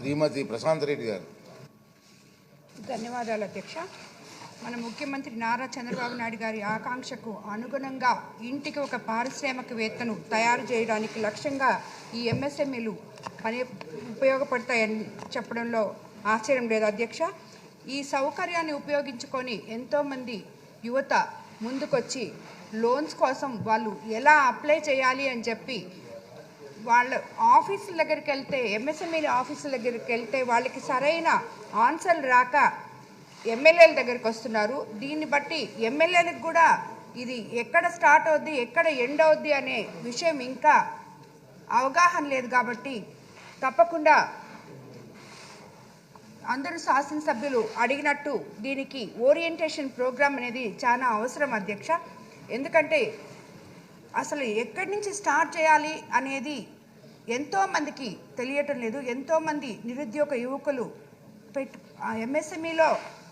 శ్రీమతి ప్రశాంత్ రెడ్డి గారు. ధన్యవాదాలు అధ్యక్ష. మన ముఖ్యమంత్రి నారా చంద్రబాబు నాయుడు గారి ఆకాంక్షకు అనుగుణంగా ఇంటికి ఒక పారిశ్రామికవేత్తను తయారు చేయడానికి లక్ష్యంగా ఈ ఎంఎస్ఎంఈలు పని ఉపయోగపడతాయని చెప్పడంలో ఆశ్చర్యం లేదు అధ్యక్ష. ఈ సౌకర్యాన్ని ఉపయోగించుకొని ఎంతోమంది యువత ముందుకొచ్చి లోన్స్ కోసం వాళ్ళు ఎలా అప్లై చేయాలి అని చెప్పి వాళ్ళ ఆఫీసుల దగ్గరికి వెళ్తే ఎంఎస్ఎంఈ ఆఫీసుల దగ్గరికి వెళ్తే వాళ్ళకి సరైన ఆన్సర్లు రాక ఎమ్మెల్యేల దగ్గరికి వస్తున్నారు. దీన్ని బట్టి ఎమ్మెల్యేలకు కూడా ఇది ఎక్కడ స్టార్ట్ అవుద్ది ఎక్కడ ఎండ్ అవుద్ది అనే విషయం ఇంకా అవగాహన లేదు కాబట్టి తప్పకుండా అందరూ శాసనసభ్యులు అడిగినట్టు దీనికి ఓరియంటేషన్ ప్రోగ్రామ్ అనేది చాలా అవసరం అధ్యక్ష. ఎందుకంటే అసలు ఎక్కడి నుంచి స్టార్ట్ చేయాలి అనేది ఎంతోమందికి తెలియటం లేదు. ఎంతోమంది నిరుద్యోగ యువకులు పెట్టు ఎంఎస్ఎంఈలో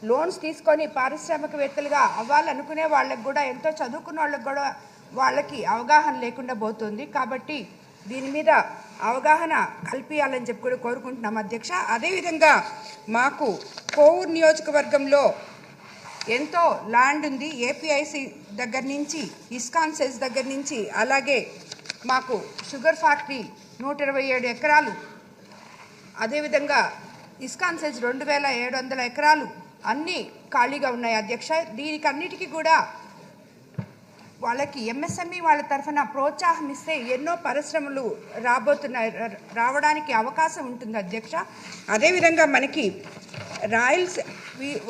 లోన్స్ తీసుకొని పారిశ్రామికవేత్తలుగా అవ్వాలనుకునే వాళ్ళకి కూడా ఎంతో చదువుకున్న వాళ్ళకి కూడా వాళ్ళకి అవగాహన లేకుండా పోతుంది. కాబట్టి దీని మీద అవగాహన కల్పించాలని చెప్పి కూడా కోరుకుంటున్నాం అధ్యక్ష. అదేవిధంగా మాకు కోవూరు నియోజకవర్గంలో ఎంతో ల్యాండ్ ఉంది ఏపీఐసి దగ్గర నుంచి ఇస్కాన్ సెస్ దగ్గర నుంచి అలాగే మాకు షుగర్ ఫ్యాక్టరీ నూట ఇరవై ఏడు ఎకరాలు. అదేవిధంగా ఇస్కాన్ సెజ్ రెండు వేల ఏడు వందల ఎకరాలు అన్నీ ఖాళీగా ఉన్నాయి అధ్యక్ష. దీనికి అన్నిటికీ కూడా వాళ్ళకి ఎంఎస్ఎంఈ వాళ్ళ తరఫున ప్రోత్సాహం ఇస్తే ఎన్నో పరిశ్రమలు రాబోతున్నాయి రావడానికి అవకాశం ఉంటుంది అధ్యక్ష. అదేవిధంగా మనకి రాయల్స్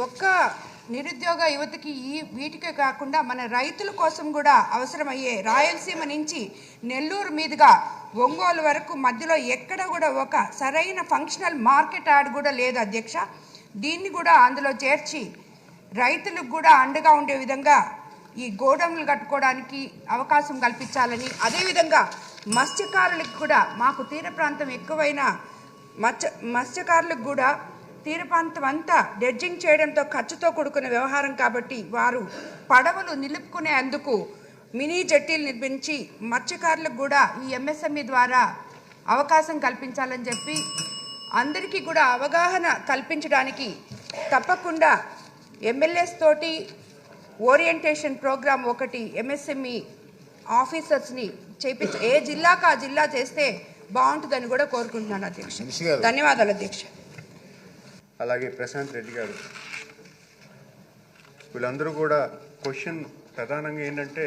ఒక్క నిరుద్యోగ యువతకి ఈ వీటికే కాకుండా మన రైతుల కోసం కూడా అవసరమయ్యే రాయలసీమ నుంచి నెల్లూరు మీదుగా ఒంగోలు వరకు మధ్యలో ఎక్కడ కూడా ఒక సరైన ఫంక్షనల్ మార్కెట్ యాడ్ కూడా లేదు అధ్యక్ష. దీన్ని కూడా అందులో చేర్చి రైతులకు కూడా అండగా ఉండే విధంగా ఈ గోడౌన్లు కట్టుకోవడానికి అవకాశం కల్పించాలని అదేవిధంగా మత్స్యకారులకు కూడా మాకు తీర ప్రాంతం ఎక్కువైన మత్స్య మత్స్యకారులకు కూడా తీర ప్రాంతం అంతా డెడ్జింగ్ చేయడంతో ఖర్చుతో కూడుకున్న వ్యవహారం కాబట్టి వారు పడవలు నిలుపుకునే అందుకు మినీ జట్టీలు నిర్మించి మత్స్యకారులకు కూడా ఈ ఎంఎస్ఎంఈ ద్వారా అవకాశం కల్పించాలని చెప్పి అందరికీ కూడా అవగాహన కల్పించడానికి తప్పకుండా ఎమ్మెల్యేస్ తోటి ఓరియంటేషన్ ప్రోగ్రామ్ ఒకటి ఎంఎస్ఎంఈ ఆఫీసర్స్ని చేపించ ఏ జిల్లాకు ఆ జిల్లా చేస్తే బాగుంటుందని కూడా కోరుకుంటున్నాను అధ్యక్ష. ధన్యవాదాలు అధ్యక్ష అలాగే ప్రశాంత్ రెడ్డి గారు. వీళ్ళందరూ కూడా క్వశ్చన్ ప్రధానంగా ఏంటంటే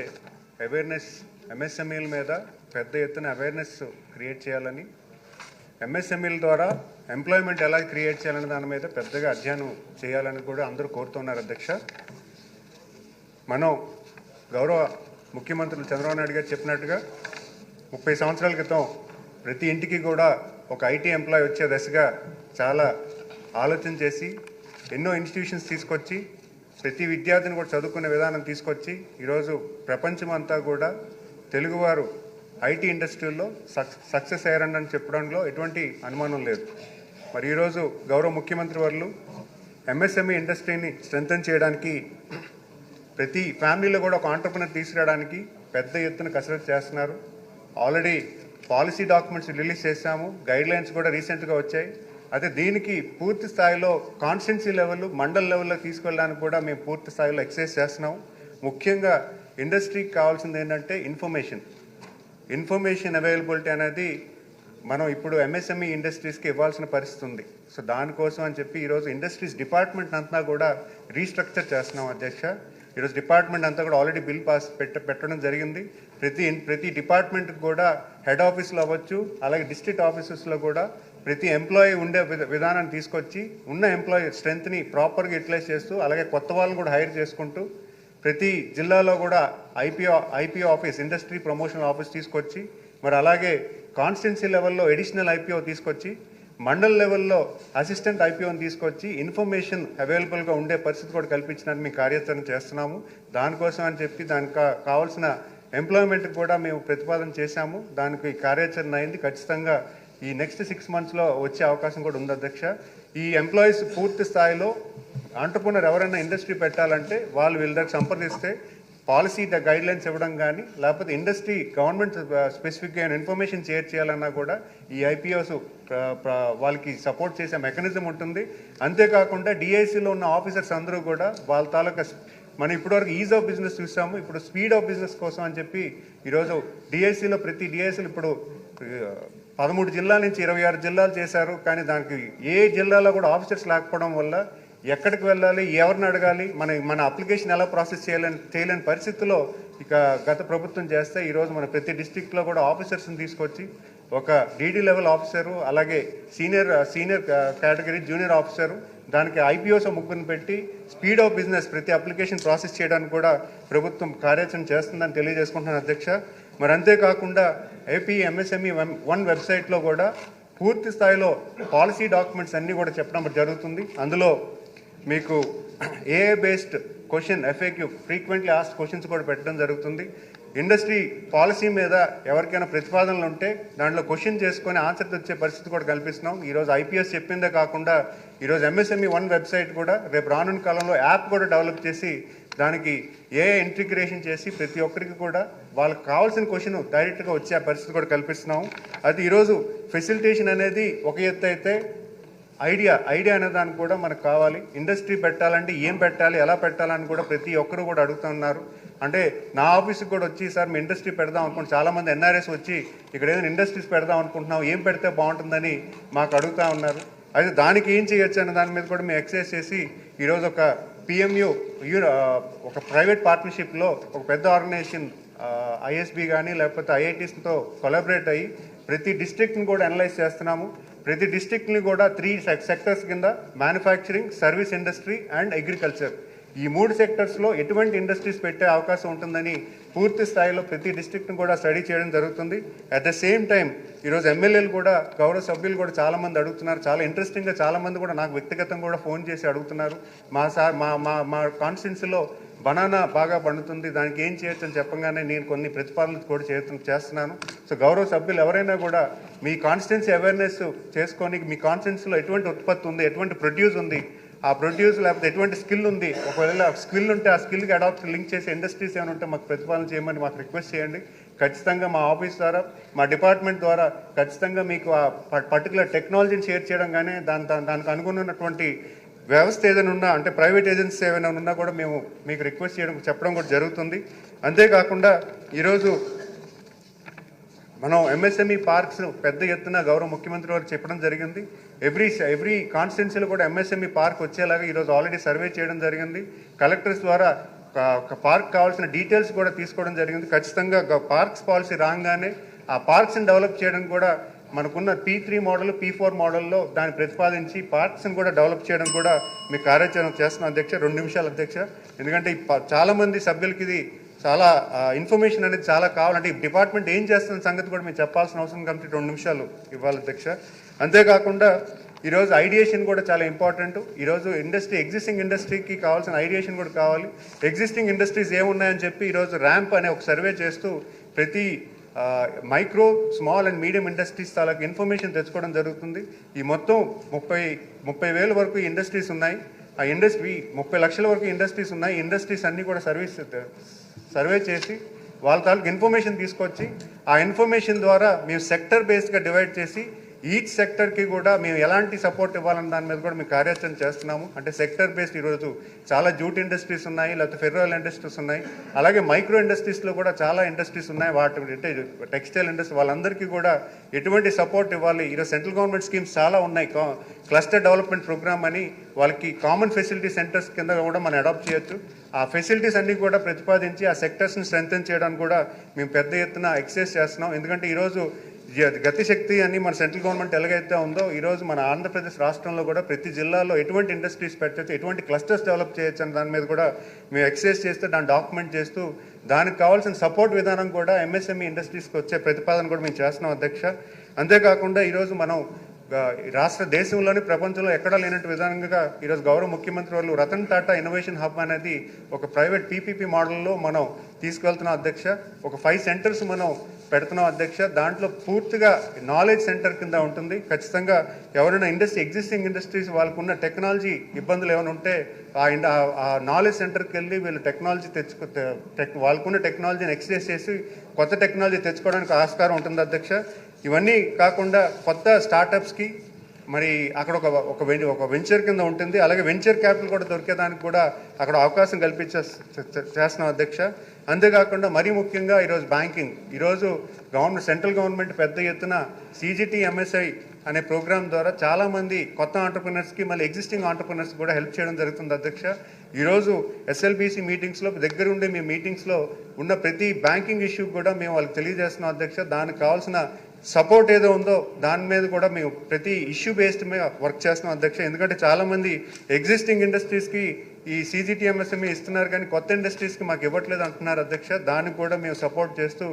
అవేర్నెస్ ఎంఎస్ఎంఈల మీద పెద్ద ఎత్తున అవేర్నెస్ క్రియేట్ చేయాలని ఎంఎస్ఎంఈల ద్వారా ఎంప్లాయ్మెంట్ ఎలా క్రియేట్ చేయాలనే దాని మీద పెద్దగా అధ్యయనం చేయాలని కూడా అందరూ కోరుతున్నారు అధ్యక్ష. మనం గౌరవ ముఖ్యమంత్రులు చంద్రబాబు నాయుడు గారు చెప్పినట్టుగా ముప్పై సంవత్సరాల క్రితం ప్రతి ఇంటికి కూడా ఒక ఐటీ ఎంప్లాయ్ వచ్చే దశగా చాలా ఆలోచన చేసి ఎన్నో ఇన్స్టిట్యూషన్స్ తీసుకొచ్చి ప్రతి విద్యార్థిని కూడా చదువుకునే విధానం తీసుకొచ్చి ఈరోజు ప్రపంచం అంతా కూడా తెలుగువారు ఐటీ ఇండస్ట్రీలో సక్ సక్సెస్ అని చెప్పడంలో ఎటువంటి అనుమానం లేదు. మరి ఈరోజు గౌరవ ముఖ్యమంత్రి వర్లు ఎంఎస్ఎంఈ ఇండస్ట్రీని స్ట్రెంగ్తన్ చేయడానికి ప్రతి ఫ్యామిలీలో కూడా ఒక ఆంటర్ప్రినర్ తీసుకురావడానికి పెద్ద ఎత్తున కసరత్తు చేస్తున్నారు. ఆల్రెడీ పాలసీ డాక్యుమెంట్స్ రిలీజ్ చేశాము. గైడ్లైన్స్ కూడా రీసెంట్గా వచ్చాయి. అయితే దీనికి పూర్తి స్థాయిలో కాన్స్టెన్సీ లెవెల్ మండల్ లెవెల్లో తీసుకెళ్ళడానికి కూడా మేము పూర్తి స్థాయిలో ఎక్సైజ్ చేస్తున్నాం. ముఖ్యంగా ఇండస్ట్రీకి కావాల్సింది ఏంటంటే ఇన్ఫర్మేషన్ ఇన్ఫర్మేషన్ అవైలబిలిటీ అనేది మనం ఇప్పుడు ఎంఎస్ఎంఈ ఇండస్ట్రీస్కి ఇవ్వాల్సిన పరిస్థితి ఉంది. సో దానికోసం అని చెప్పి ఈరోజు ఇండస్ట్రీస్ డిపార్ట్మెంట్ అంతా కూడా రీస్ట్రక్చర్ చేస్తున్నాం అధ్యక్ష. ఈరోజు డిపార్ట్మెంట్ అంతా కూడా ఆల్రెడీ బిల్ పాస్ పెట్ట పెట్టడం జరిగింది. ప్రతి ప్రతి డిపార్ట్మెంట్కి కూడా హెడ్ ఆఫీస్లో అవ్వచ్చు అలాగే డిస్ట్రిక్ట్ ఆఫీసెస్లో కూడా ప్రతి ఎంప్లాయీ ఉండే విధానాన్ని తీసుకొచ్చి ఉన్న ఎంప్లాయీ స్ట్రెంత్ని ప్రాపర్గా యూటిలైజ్ చేస్తూ అలాగే కొత్త వాళ్ళని కూడా హైర్ చేసుకుంటూ ప్రతి జిల్లాలో కూడా IPO IPO office industry promotion office తీసుకొచ్చి మరి అలాగే కాన్స్టిట్యున్సీ లెవెల్లో ఎడిషనల్ ఐపీఓ తీసుకొచ్చి మండల్ లెవెల్లో అసిస్టెంట్ ఐపీఓని తీసుకొచ్చి ఇన్ఫర్మేషన్ అవైలబుల్గా ఉండే పరిస్థితి కూడా కల్పించడానికి మేము కార్యాచరణ చేస్తున్నాము. దానికోసం అని చెప్పి దానికి కావాల్సిన ఎంప్లాయ్మెంట్ కూడా మేము ప్రతిపాదన చేశాము. దానికి కార్యాచరణ అయింది. ఖచ్చితంగా ఈ నెక్స్ట్ సిక్స్ మంత్స్లో వచ్చే అవకాశం కూడా ఉంది అధ్యక్ష. ఈ ఎంప్లాయీస్ పూర్తి స్థాయిలో ఆంటర్ప్రినర్ ఎవరైనా ఇండస్ట్రీ పెట్టాలంటే వాళ్ళు వీళ్ళ దగ్గర సంప్రదిస్తే పాలసీ గైడ్ లైన్స్ ఇవ్వడం కానీ లేకపోతే ఇండస్ట్రీ గవర్నమెంట్ స్పెసిఫిక్గా ఇన్ఫర్మేషన్ షేర్ చేయాలన్నా కూడా ఈ ఐపీఓస్ వాళ్ళకి సపోర్ట్ చేసే మెకానిజం ఉంటుంది. అంతేకాకుండా డిఐసిలో ఉన్న ఆఫీసర్స్ అందరూ కూడా వాళ్ళ తాలూకా మనం ఇప్పటివరకు ఈజ్ ఆఫ్ బిజినెస్ చూసాము ఇప్పుడు స్పీడ్ ఆఫ్ బిజినెస్ కోసం అని చెప్పి ఈరోజు డిఐసిలో ప్రతి డిఐసిలు ఇప్పుడు పదమూడు జిల్లాల నుంచి ఇరవై ఆరు జిల్లాలు చేశారు కానీ దానికి ఏ జిల్లాలో కూడా ఆఫీసర్స్ లేకపోవడం వల్ల ఎక్కడికి వెళ్ళాలి ఎవరిని అడగాలి మన మన అప్లికేషన్ ఎలా ప్రాసెస్ చేయాలని చేయలేని పరిస్థితుల్లో ఇక గత ప్రభుత్వం చేస్తే ఈరోజు మన ప్రతి డిస్టిక్లో కూడా ఆఫీసర్స్ని తీసుకొచ్చి ఒక డీడీ లెవెల్ ఆఫీసరు అలాగే senior senior category junior officer దానికి ఐపీఓస్ ముగ్గురిని పెట్టి స్పీడ్ ఆఫ్ బిజినెస్ ప్రతి అప్లికేషన్ ప్రాసెస్ చేయడానికి కూడా ప్రభుత్వం కార్యాచరణ చేస్తుందని తెలియజేసుకుంటున్నాను అధ్యక్ష. మరి అంతేకాకుండా ఏపీ ఎంఎస్ఎంఈ వన్ వెబ్సైట్లో కూడా పూర్తి స్థాయిలో పాలసీ డాక్యుమెంట్స్ అన్నీ కూడా చెప్పడం జరుగుతుంది. అందులో మీకు ఏఏ based question FAQ frequently asked questions కూడా పెట్టడం జరుగుతుంది. ఇండస్ట్రీ పాలసీ మీద ఎవరికైనా ప్రతిపాదనలు ఉంటే దాంట్లో క్వశ్చన్ చేసుకొని ఆన్సర్ తెచ్చే పరిస్థితి కూడా కల్పిస్తున్నాం. ఈరోజు ఐపీఎస్ చెప్పిందే కాకుండా ఈరోజు ఎంఎస్ఎంఈ వన్ వెబ్సైట్ కూడా రేపు రానున్న కాలంలో యాప్ కూడా డెవలప్ చేసి దానికి ఏ ఇంటిగ్రేషన్ చేసి ప్రతి ఒక్కరికి కూడా వాళ్ళకి కావాల్సిన క్వశ్చన్ డైరెక్ట్గా వచ్చే పరిస్థితి కూడా కల్పిస్తున్నాము. అది ఈరోజు ఫెసిలిటేషన్ అనేది ఒక ఎత్తు అయితే ఐడియా ఐడియా అనే దానికి కూడా మనకు కావాలి. ఇండస్ట్రీ పెట్టాలంటే ఏం పెట్టాలి ఎలా పెట్టాలని కూడా ప్రతి ఒక్కరు కూడా అడుగుతున్నారు. అంటే నా ఆఫీస్కి కూడా వచ్చి సార్ మేము ఇండస్ట్రీ పెడదాం అనుకుంటున్నాం. చాలామంది ఎన్ఆర్ఎస్ వచ్చి ఇక్కడ ఏదైనా ఇండస్ట్రీస్ పెడదాం అనుకుంటున్నాం ఏం పెడితే బాగుంటుందని మాకు అడుగుతా ఉన్నారు. అయితే దానికి ఏం చేయొచ్చు అనే దాని మీద కూడా మేము ఎక్సైజ్ చేసి ఈరోజు ఒక పిఎంయు uh, ఒక ప్రైవేట్ పార్ట్నర్షిప్లో ఒక పెద్ద ఆర్గనైజేషన్ ఐఎస్బి కానీ లేకపోతే ఐఐటీస్తో కొలాబరేట్ అయ్యి ప్రతి డిస్ట్రిక్ట్ని కూడా అనలైజ్ చేస్తున్నాము. ప్రతి డిస్టిక్ని కూడా త్రీ సెక్టర్స్ కింద manufacturing service industry and agriculture ఈ మూడు సెక్టర్స్లో ఎటువంటి ఇండస్ట్రీస్ పెట్టే అవకాశం ఉంటుందని పూర్తి స్థాయిలో ప్రతి డిస్ట్రిక్ట్ని కూడా స్టడీ చేయడం జరుగుతుంది. అట్ ద సేమ్ టైం ఈరోజు ఎమ్మెల్యేలు కూడా గౌరవ సభ్యులు కూడా చాలామంది అడుగుతున్నారు. చాలా ఇంట్రెస్టింగ్గా చాలామంది కూడా నాకు వ్యక్తిగతంగా కూడా ఫోన్ చేసి అడుగుతున్నారు. మా సార్ మా మా మా కాన్స్టిట్యున్సీలో బనానా బాగా పండుతుంది. దానికి ఏం చేయొచ్చు అని చెప్పగానే నేను కొన్ని ప్రతిపాదనలు కూడా చేస్తు చేస్తున్నాను. సో గౌరవ సభ్యులు ఎవరైనా కూడా మీ కాన్స్టిట్యున్సీ అవేర్నెస్ చేసుకొని మీ కాన్స్టిట్యున్సీలో ఎటువంటి ఉత్పత్తి ఉంది ఎటువంటి ప్రొడ్యూస్ ఉంది ఆ ప్రొడ్యూస్ లేకపోతే ఎటువంటి స్కిల్ ఉంది? ఒకవేళ స్కిల్ ఉంటే ఆ స్కిల్కి అడాప్ట్ లింక్ చేసే ఇండస్ట్రీస్ ఏమైనా ఉంటే మాకు ప్రతిపాదన చేయమని మాకు రిక్వెస్ట్ చేయండి. ఖచ్చితంగా మా ఆఫీస్ ద్వారా మా డిపార్ట్మెంట్ ద్వారా ఖచ్చితంగా మీకు ఆ పర్టికులర్ టెక్నాలజీని షేర్ చేయడం కానీ దాని దానికి అనుగుణమైనటువంటి వ్యవస్థ ఏదైనా ఉన్నా అంటే ప్రైవేట్ ఏజెన్సీ ఏమైనా ఉన్నా కూడా మేము మీకు రిక్వెస్ట్ చేయడం చెప్పడం కూడా జరుగుతుంది. అంతేకాకుండా ఈరోజు మనం ఎంఎస్ఎంఈ పార్క్స్ పెద్ద ఎత్తున గౌరవ ముఖ్యమంత్రి వారు చెప్పడం జరిగింది. ఎవ్రీ ఎవ్రీ కాన్స్టిట్యున్సీలో కూడా ఎంఎస్ఎంఈ పార్క్ వచ్చేలాగా ఈరోజు ఆల్రెడీ సర్వే చేయడం జరిగింది. కలెక్టర్స్ ద్వారా ఒక- పార్క్ కావాల్సిన డీటెయిల్స్ కూడా తీసుకోవడం జరిగింది. ఖచ్చితంగా పార్క్స్ పాలసీ రాగానే ఆ పార్క్స్ని డెవలప్ చేయడం కూడా మనకున్న P three model P four మోడల్లో దాన్ని ప్రతిపాదించి పార్క్స్ని కూడా డెవలప్ చేయడం కూడా మీ కార్యాచరణ చేస్తున్న అధ్యక్ష రెండు నిమిషాలు అధ్యక్ష. ఎందుకంటే చాలామంది ప- సభ్యులకి ఇది చాలా ఇన్ఫర్మేషన్ అనేది చాలా కావాలంటే ఈ డిపార్ట్మెంట్ ఏం చేస్తున్న సంగతి కూడా మేము చెప్పాల్సిన అవసరం కాబట్టి రెండు నిమిషాలు ఇవ్వాలి అధ్యక్ష. అంతేకాకుండా ఈరోజు ఐడియేషన్ కూడా చాలా ఇంపార్టెంట్. ఈరోజు ఇండస్ట్రీ ఎగ్జిస్టింగ్ ఇండస్ట్రీకి కావాల్సిన ఐడియేషన్ కూడా కావాలి. ఎగ్జిస్టింగ్ ఇండస్ట్రీస్ ఏమున్నాయని చెప్పి ఈరోజు ర్యాంప్ అనే ఒక సర్వే చేస్తూ ప్రతి micro small and medium industries తాలకు information తెచ్చుకోవడం జరుగుతుంది. ఈ మొత్తం ముప్పై ముప్పై వేల వరకు ఇండస్ట్రీస్ ఉన్నాయి. ఆ ఇండస్ట్రీ ముప్పై లక్షల వరకు ఇండస్ట్రీస్ ఉన్నాయి. ఇండస్ట్రీస్ అన్నీ కూడా సర్వీస్ సర్వే చేసి వాళ్ళ తాలూకు ఇన్ఫర్మేషన్ తీసుకొచ్చి ఆ ఇన్ఫర్మేషన్ ద్వారా మేము సెక్టర్ బేస్డ్గా డివైడ్ చేసి ఈచ్ సెక్టర్కి కూడా మేము ఎలాంటి సపోర్ట్ ఇవ్వాలన్న దాని మీద కూడా మేము కార్యాచరణ చేస్తున్నాము. అంటే సెక్టర్ బేస్డ్ ఈరోజు చాలా జూట్ ఇండస్ట్రీస్ ఉన్నాయి లేకపోతే ఫెర్రల్ ఇండస్ట్రీస్ ఉన్నాయి అలాగే మైక్రో ఇండస్ట్రీస్లో కూడా చాలా ఇండస్ట్రీస్ ఉన్నాయి. వాటి అంటే టెక్స్టైల్ ఇండస్ట్రీ వాళ్ళందరికీ కూడా ఎటువంటి సపోర్ట్ ఇవ్వాలి. ఈరోజు సెంట్రల్ గవర్నమెంట్ స్కీమ్స్ చాలా ఉన్నాయి. క్లస్టర్ డెవలప్మెంట్ ప్రోగ్రామ్ అని వాళ్ళకి కామన్ ఫెసిలిటీ సెంటర్స్ కింద కూడా మనం అడాప్ట్ చేయొచ్చు. ఆ ఫెసిలిటీస్ అన్నీ కూడా ప్రతిపాదించి ఆ సెక్టర్స్ని స్ట్రెంగ్తన్ చేయడానికి కూడా మేము పెద్ద ఎత్తున ఎక్సైజ్ చేస్తున్నాం. ఎందుకంటే ఈరోజు గతిశక్తి అని మన సెంట్రల్ గవర్నమెంట్ ఎలాగైతే ఉందో ఈరోజు మన ఆంధ్రప్రదేశ్ రాష్ట్రంలో కూడా ప్రతి జిల్లాలో ఎటువంటి ఇండస్ట్రీస్ పెట్టచ్చు ఎటువంటి క్లస్టర్స్ డెవలప్ చేయొచ్చు అని దాని మీద కూడా మేము ఎక్సైజ్ చేస్తూ దాన్ని డాక్యుమెంట్ చేస్తూ దానికి కావాల్సిన సపోర్ట్ విధానం కూడా ఎంఎస్ఎంఈ ఇండస్ట్రీస్కి వచ్చే ప్రతిపాదన కూడా మేము చేస్తున్నాం అధ్యక్ష. అంతేకాకుండా ఈరోజు మనం రాష్ట్ర దేశంలోని ప్రపంచంలో ఎక్కడా లేనట్టు విధానంగా ఈరోజు గౌరవ ముఖ్యమంత్రి వాళ్ళు రతన్ టాటా ఇన్నోవేషన్ హబ్ అనేది ఒక ప్రైవేట్ పీపీపీ మోడల్లో మనం తీసుకెళ్తున్నాం అధ్యక్ష. ఒక ఫైవ్ సెంటర్స్ మనం పెడుతున్నాం అధ్యక్ష. దాంట్లో పూర్తిగా నాలెడ్జ్ సెంటర్ కింద ఉంటుంది. ఖచ్చితంగా ఎవరైనా ఇండస్ట్రీ ఎగ్జిస్టింగ్ ఇండస్ట్రీస్ వాళ్ళకున్న టెక్నాలజీ ఇబ్బందులు ఏమైనా ఉంటే ఆ ఇండ ఆ- నాలెడ్జ్ సెంటర్కి వెళ్ళి వీళ్ళు టెక్నాలజీ తెచ్చుకో టెక్ వాళ్ళకున్న టెక్నాలజీని ఎక్స్ప్రెస్ చేసి కొత్త టెక్నాలజీ తెచ్చుకోవడానికి ఆస్కారం ఉంటుంది అధ్యక్ష. ఇవన్నీ కాకుండా కొత్త స్టార్టప్స్కి మరి అక్కడ ఒక ఒక వెం- ఒక వెంచర్ కింద ఉంటుంది. అలాగే వెంచర్ క్యాపిటల్ కూడా దొరికేదానికి కూడా అక్కడ అవకాశం కల్పించే చేస్తున్నాం అధ్యక్ష. అంతేకాకుండా మరీ ముఖ్యంగా ఈరోజు బ్యాంకింగ్. ఈరోజు గవర్నమెంట్ సెంట్రల్ గవర్నమెంట్ పెద్ద ఎత్తున సీజీటీ ఎంఎస్ఐ అనే ప్రోగ్రామ్ ద్వారా చాలామంది కొత్త ఆంటర్ప్రినర్స్కి మళ్ళీ ఎగ్జిస్టింగ్ ఆంటర్ప్రినర్స్ కూడా హెల్ప్ చేయడం జరుగుతుంది అధ్యక్ష. ఈరోజు ఎస్ఎల్బీసీ మీటింగ్స్లో దగ్గరుండి మీ మీటింగ్స్లో ఉన్న ప్రతి బ్యాంకింగ్ ఇష్యూ కూడా మేము వాళ్ళకి తెలియజేస్తున్నాం అధ్యక్ష. దానికి కావాల్సిన సపోర్ట్ ఏదో ఉందో దాని మీద కూడా మేము ప్రతి ఇష్యూ బేస్డ్ మీద వర్క్ చేస్తున్నాం అధ్యక్ష. ఎందుకంటే చాలామంది ఎగ్జిస్టింగ్ ఇండస్ట్రీస్కి ఈ సీజీటీఎంఎస్ఎంఈ ఇస్తున్నారు కానీ కొత్త ఇండస్ట్రీస్కి మాకు ఇవ్వట్లేదు అంటున్నారు అధ్యక్ష. దానికి కూడా మేము సపోర్ట్ చేస్తూ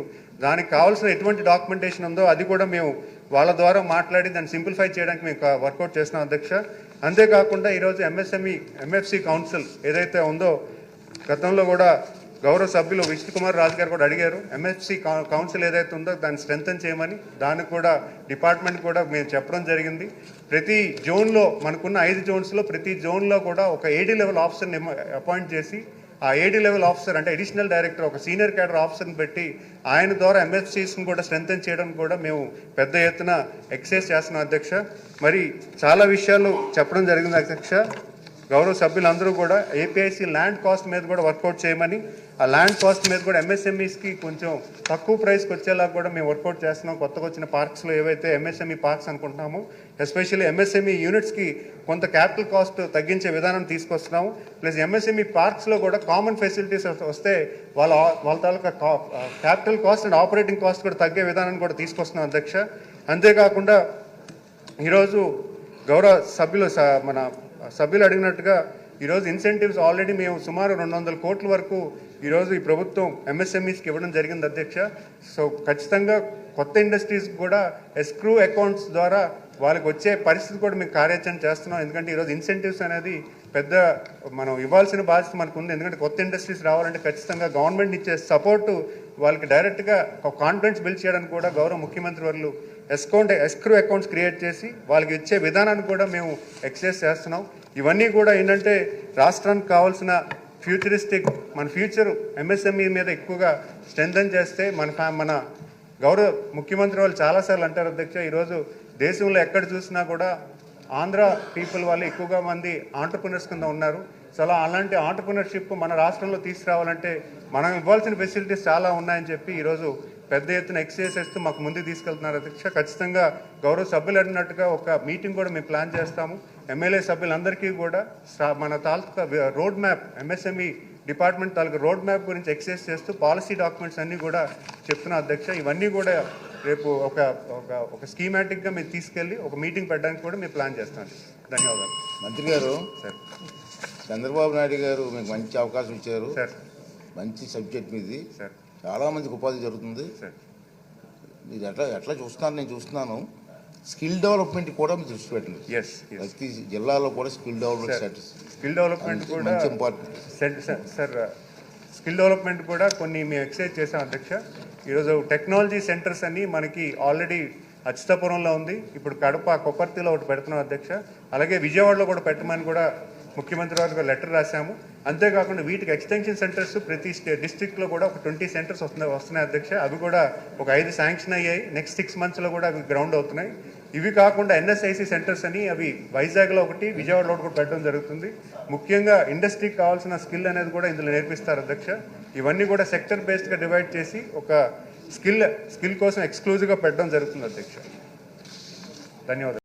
దానికి కావాల్సిన ఎటువంటి డాక్యుమెంటేషన్ ఉందో అది కూడా మేము వాళ్ళ ద్వారా మాట్లాడి దాన్ని సింప్లిఫై చేయడానికి మేము వర్కౌట్ చేస్తున్నాం అధ్యక్ష. అంతేకాకుండా ఈరోజు ఎంఎస్ఎంఈ ఎంఎఫ్సి కౌన్సిల్ ఏదైతే ఉందో గతంలో కూడా గౌరవ సభ్యులు విష్ణు కుమార్ రాజు గారు కూడా అడిగారు ఎంఎస్సి కౌన్సిల్ ఏదైతే ఉందో దాన్ని స్ట్రెంగ్తన్ చేయమని దానికి కూడా డిపార్ట్మెంట్ కూడా మేము చెప్పడం జరిగింది. ప్రతి జోన్లో మనకున్న ఐదు జోన్స్లో ప్రతి జోన్లో కూడా ఒక ఏడీ లెవెల్ ఆఫీసర్ని అపాయింట్ చేసి ఆ ఏడీ లెవెల్ ఆఫీసర్ అంటే అడిషనల్ డైరెక్టర్ ఒక సీనియర్ క్యాడర్ ఆఫీసర్ని పెట్టి ఆయన ద్వారా ఎంఎస్సీస్ని కూడా స్ట్రెంగ్తన్ చేయడం కూడా మేము పెద్ద ఎత్తున ఎక్సైజ్ చేస్తున్నాం అధ్యక్ష. మరి చాలా విషయాలు చెప్పడం జరిగింది అధ్యక్ష. గౌరవ సభ్యులందరూ కూడా ఏపీఐసి ల్యాండ్ కాస్ట్ మీద కూడా వర్కౌట్ చేయమని ఆ ల్యాండ్ కాస్ట్ మీద కూడా ఎంఎస్ఎంఈస్కి కొంచెం తక్కువ ప్రైస్కి వచ్చేలా కూడా మేము వర్కౌట్ చేస్తున్నాం. కొత్తగా వచ్చిన పార్క్స్లో ఏవైతే ఎంఎస్ఎంఈ పార్క్స్ అనుకుంటున్నామో ఎస్పెషల్లీ ఎంఎస్ఎంఈ యూనిట్స్కి కొంత క్యాపిటల్ కాస్ట్ తగ్గించే విధానం తీసుకొస్తున్నాము. ప్లస్ ఎంఎస్ఎంఈ పార్క్స్లో కూడా కామన్ ఫెసిలిటీస్ వస్తే వాళ్ళ వాళ్ళ తాలూకా capital cost and operating cost కూడా తగ్గే విధానాన్ని కూడా తీసుకొస్తున్నాం అధ్యక్ష. అంతేకాకుండా ఈరోజు గౌరవ సభ్యులు స- మన సభ్యులు అడిగినట్టుగా ఈరోజు ఇన్సెంటివ్స్ ఆల్రెడీ మేము సుమారు రెండు వందల కోట్ల వరకు ఈరోజు ఈ ప్రభుత్వం ఎంఎస్ఎంఈస్కి ఇవ్వడం జరిగింది అధ్యక్ష. సో ఖచ్చితంగా కొత్త ఇండస్ట్రీస్కి కూడా ఎస్క్రూ అకౌంట్స్ ద్వారా వాళ్ళకి వచ్చే పరిస్థితి కూడా మేము కార్యాచరణ చేస్తున్నాం. ఎందుకంటే ఈరోజు ఇన్సెంటివ్స్ అనేది పెద్ద మనం ఇవ్వాల్సిన బాధ్యత మనకు ఉంది ఎందుకంటే కొత్త ఇండస్ట్రీస్ రావాలంటే ఖచ్చితంగా గవర్నమెంట్ ఇచ్చే సపోర్టు వాళ్ళకి డైరెక్ట్గా ఒక కాన్ఫిడెన్స్ బిల్డ్ చేయడానికి కూడా గౌరవ ముఖ్యమంత్రి వర్లు ఎస్కౌంట్ ఎస్క్రూ అకౌంట్స్ క్రియేట్ చేసి వాళ్ళకి ఇచ్చే విధానాన్ని కూడా మేము ఎక్సైజ్ చేస్తున్నాం. ఇవన్నీ కూడా ఏంటంటే రాష్ట్రానికి కావాల్సిన ఫ్యూచరిస్టిక్ మన ఫ్యూచర్ ఎంఎస్ఎంఈ మీద ఎక్కువగా స్ట్రెంథన్ చేస్తే మన మన గౌరవ ముఖ్యమంత్రి వాళ్ళు చాలాసార్లు అంటారు అధ్యక్ష ఈరోజు దేశంలో ఎక్కడ చూసినా కూడా ఆంధ్ర పీపుల్ వాళ్ళు ఎక్కువగా మంది ఆంటర్ప్రినర్స్ కింద ఉన్నారు. సో అలా అలాంటి ఆంటర్ప్రినర్షిప్ మన రాష్ట్రంలో తీసుకురావాలంటే మనం ఇవ్వాల్సిన ఫెసిలిటీస్ చాలా ఉన్నాయని చెప్పి ఈరోజు పెద్ద ఎత్తున ఎక్సైజ్ చేస్తూ మాకు ముందుకు తీసుకెళ్తున్నారు అధ్యక్ష. ఖచ్చితంగా గౌరవ సభ్యులు అడిగినట్టుగా ఒక మీటింగ్ కూడా మేము ప్లాన్ చేస్తాము. ఎమ్మెల్యే సభ్యులందరికీ కూడా మన తాలూకా రోడ్ మ్యాప్ ఎంఎస్ఎంఈ డిపార్ట్మెంట్ తాలూకా రోడ్ మ్యాప్ గురించి ఎక్సైజ్ చేస్తూ పాలసీ డాక్యుమెంట్స్ అన్నీ కూడా చెప్తున్నా అధ్యక్ష. ఇవన్నీ కూడా రేపు ఒక ఒక ఒక స్కీమాటిక్గా మీరు తీసుకెళ్ళి ఒక మీటింగ్ పెట్టడానికి కూడా మేము ప్లాన్ చేస్తాం ధన్యవాదాలు. మంత్రి గారు సార్. చంద్రబాబు నాయుడు గారు మీకు మంచి అవకాశం ఇచ్చారు. సార్. మంచి సబ్జెక్ట్ మీది. సార్. చాలా మందికి ఉపాధి జరుగుతుంది. సార్. మీరు ఎట్లా ఎట్లా చూస్తున్నారు? నేను చూస్తున్నాను. స్కిల్ డెవలప్మెంట్ కూడా మీరు దృష్టి పెట్టండి. ప్రతి జిల్లాలో కూడా స్కిల్ డెవలప్మెంట్ స్కిల్ డెవలప్మెంట్ కూడా important. Sir- sir- sir skill development కూడా కొన్ని మేము ఎక్సైజ్ చేసాం అధ్యక్ష. ఈరోజు టెక్నాలజీ సెంటర్స్ అని మనకి ఆల్రెడీ అచ్యుతాపురంలో ఉంది. ఇప్పుడు కడప కొప్పర్తిలో ఒకటి పెడుతున్నాం అధ్యక్ష. అలాగే విజయవాడలో కూడా పెట్టమని కూడా ముఖ్యమంత్రి వారికి లెటర్ రాశాము. అంతేకాకుండా వీటికి ఎక్స్టెన్షన్ సెంటర్స్ ప్రతి స్టే డిస్ట్రిక్ట్లో కూడా ఒక ట్వంటీ సెంటర్స్ వస్తున్నాయి వస్తున్నాయి అధ్యక్ష. అవి కూడా ఒక ఐదు శాంక్షన్ అయ్యాయి. నెక్స్ట్ సిక్స్ మంత్స్లో కూడా అవి గ్రౌండ్ అవుతున్నాయి. ఇవి కాకుండా ఎన్ఎస్ఐసి సెంటర్స్ అని అవి వైజాగ్లో ఒకటి విజయవాడలో ఒకటి కూడా పెట్టడం జరుగుతుంది. ముఖ్యంగా ఇండస్ట్రీకి కావాల్సిన స్కిల్ అనేది కూడా ఇందులో నేర్పిస్తారు అధ్యక్ష. ఇవన్నీ కూడా సెక్టర్ బేస్డ్గా డివైడ్ చేసి ఒక స్కిల్ స్కిల్ కోసం ఎక్స్క్లూజివ్గా పెట్టడం జరుగుతుంది అధ్యక్ష. ధన్యవాదాలు.